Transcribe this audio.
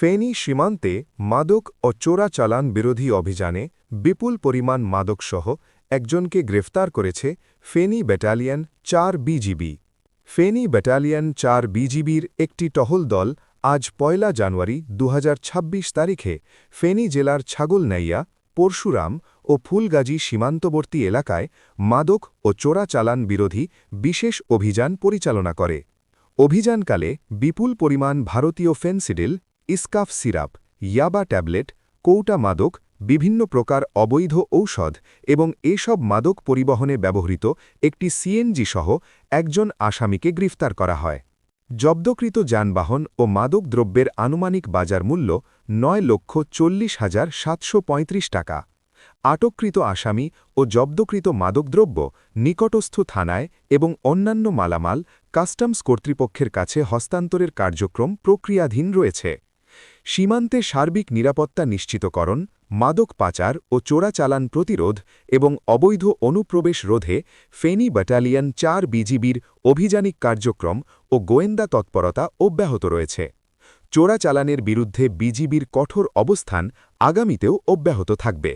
ফেনী সীমান্তে মাদক ও চোরাচালান বিরোধী অভিযানে বিপুল পরিমাণ মাদকসহ একজনকে গ্রেফতার করেছে ফেনী ব্যাটালিয়ন চার বিজিবি। ফেনী ব্যাটালিয়ন চার বিজিবির একটি টহল দল আজ পয়লা জানুয়ারি দু হাজার ছাব্বিশ তারিখে ফেনী জেলার ছাগলনাইয়া, পরশুরাম ও ফুলগাজী সীমান্তবর্তী এলাকায় মাদক ও চোরাচালান বিরোধী বিশেষ অভিযান পরিচালনা করে। অভিযানকালে বিপুল পরিমাণ ভারতীয় ফেন্সিডিল ইস্কাফ সিরাপ, ইয়াবা ট্যাবলেট, কৌটা মাদক, বিভিন্ন প্রকার অবৈধ ঔষধ এবং এসব মাদক পরিবহনে ব্যবহৃত একটি সিএনজি সহ একজন আসামিকে গ্রেফতার করা হয়। জব্দকৃত যানবাহন ও মাদক দ্রব্যের আনুমানিক বাজার মূল্য নয় লক্ষ চল্লিশ হাজার সাতশো টাকা। আটককৃত আসামি ও জব্দকৃত মাদকদ্রব্য নিকটস্থ থানায় এবং অন্যান্য মালামাল কাস্টমস কর্তৃপক্ষের কাছে হস্তান্তরের কার্যক্রম প্রক্রিয়াধীন রয়েছে। সীমান্তে সার্বিক নিরাপত্তা নিশ্চিতকরণ, মাদক পাচার ও চোরাচালান প্রতিরোধ এবং অবৈধ অনুপ্রবেশ রোধে ফেনি ব্যাটালিয়ন চার বিজিবির অভিযানিক কার্যক্রম ও গোয়েন্দা তৎপরতা অব্যাহত রয়েছে। চোরাচালানের বিরুদ্ধে বিজিবির কঠোর অবস্থান আগামীতেও অব্যাহত থাকবে।